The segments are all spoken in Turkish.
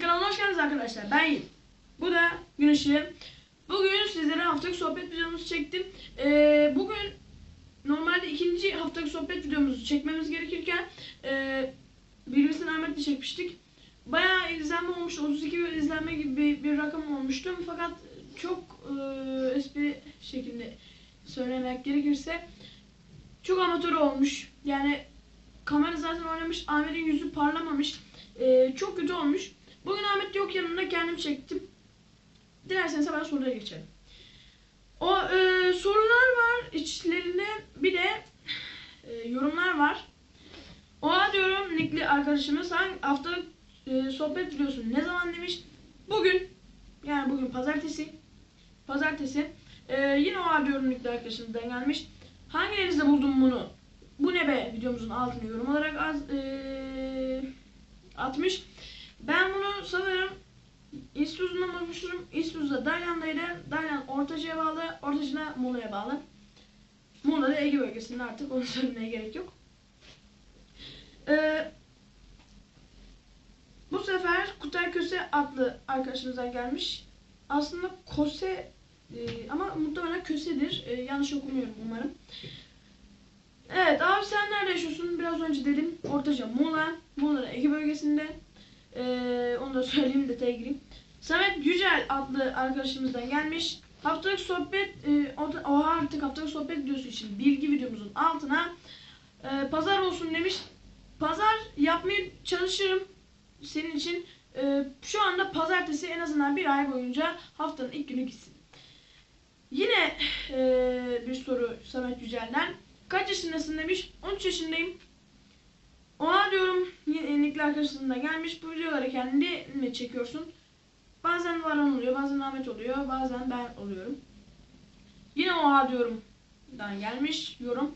Kanalıma hoş geldiniz arkadaşlar. Ben Yiğit. Bu da Güneş'i. Bugün sizlere haftalık sohbet videomuzu çektim. Ee, bugün normalde ikinci haftalık sohbet videomuzu çekmemiz gerekirken e, birisini Ahmet'le çekmiştik. Bayağı izlenme olmuş. 32 bin izlenme gibi bir, bir rakam olmuştu. Fakat çok e, espri şeklinde söylemek gerekirse çok amatör olmuş. Yani kamera zaten oynamış. Ahmet'in yüzü parlamamış. Ee, çok kötü olmuş. Bugün Ahmet yok yanımda kendim çektim. Dilerseniz hemen sorulara geçelim. O e, sorular var içlerinde bir de e, yorumlar var. Oha diyorum Nickli arkadaşımız hangi haftalık e, sohbet videosu ne zaman demiş? Bugün yani bugün pazartesi pazartesi e, yine oha diyorum Nickli arkadaşımızdan gelmiş. Hangilerinizde buldum bunu? Bu ne be videomuzun altına yorum olarak az, e, atmış. Ben bunu sanırım İstuz'dan bulmuştum. İstuz'da Dalyan'daydı. Dalyan Ortaca'ya bağlı. Ortaca'da Muğla'ya bağlı. Muğla da Ege bölgesinde artık onu söylemeye gerek yok. Ee, bu sefer Kutay Köse adlı arkadaşımızdan gelmiş. Aslında Kose e, ama muhtemelen Köse'dir. E, yanlış okumuyorum umarım. Evet abi sen nerede yaşıyorsun? Biraz önce dedim. Ortaca Muğla. Muğla'da Ege bölgesinde. Ee, onu da söyleyeyim detaya gireyim. Samet Yücel adlı arkadaşımızdan gelmiş. Haftalık sohbet, e, oha artık haftalık sohbet videosu için bilgi videomuzun altına e, pazar olsun demiş. Pazar yapmaya çalışırım senin için. E, şu anda pazartesi en azından bir ay boyunca haftanın ilk günü gitsin. Yine e, bir soru Samet Yücel'den. Kaç yaşındasın demiş. 13 yaşındayım. Arkadaşlarına gelmiş. Bu videoları kendi mi çekiyorsun? Bazen Varan oluyor, bazen Ahmet oluyor, bazen ben oluyorum. Yine oha diyorum. Dan gelmiş yorum.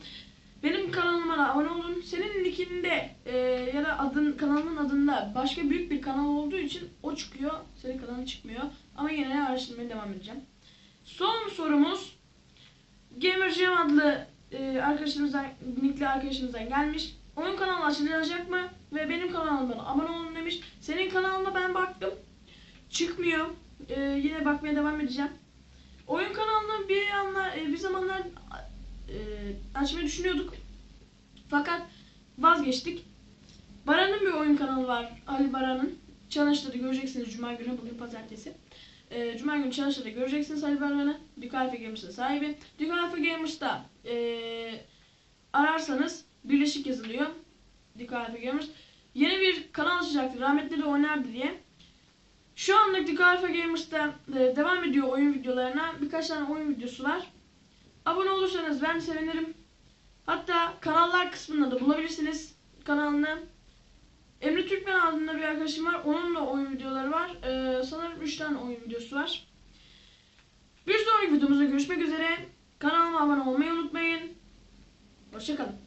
Benim kanalıma da abone olun. Senin linkinde e, ya da adın kanalının adında başka büyük bir kanal olduğu için o çıkıyor. Senin kanalın çıkmıyor. Ama yine araştırmaya devam edeceğim. Son sorumuz Gamer Jam adlı e, arkadaşımızdan, nickli arkadaşımızdan gelmiş. Oyun kanalı açılacak mı? Ve benim kanalıma abone olun demiş. Senin kanalına ben baktım. Çıkmıyor. E, yine bakmaya devam edeceğim. Oyun kanalını bir anlar, e, bir zamanlar e, açmayı düşünüyorduk. Fakat vazgeçtik. Baran'ın bir oyun kanalı var. Ali Baran'ın. Challenge'da göreceksiniz Cuma günü. Bugün pazartesi. E, Cuma günü Challenge'da göreceksiniz Ali Baran'ı. Duke Alpha Gamers'ın sahibi. Duke Alpha Gamers'ta e, ararsanız birleşik yazılıyor. Alpha Gamers. Yeni bir kanal açacaktı. Rahmetli de oynardı diye. Şu Duke Alpha Gamers'ta e, devam ediyor oyun videolarına. Birkaç tane oyun videosu var. Abone olursanız ben sevinirim. Hatta kanallar kısmında da bulabilirsiniz kanalını. Emre Türkmen adında bir arkadaşım var. Onun da oyun videoları var. Ee, sanırım 3 tane oyun videosu var. Bir sonraki videomuzda görüşmek üzere. Kanalıma abone olmayı unutmayın. Hoşçakalın.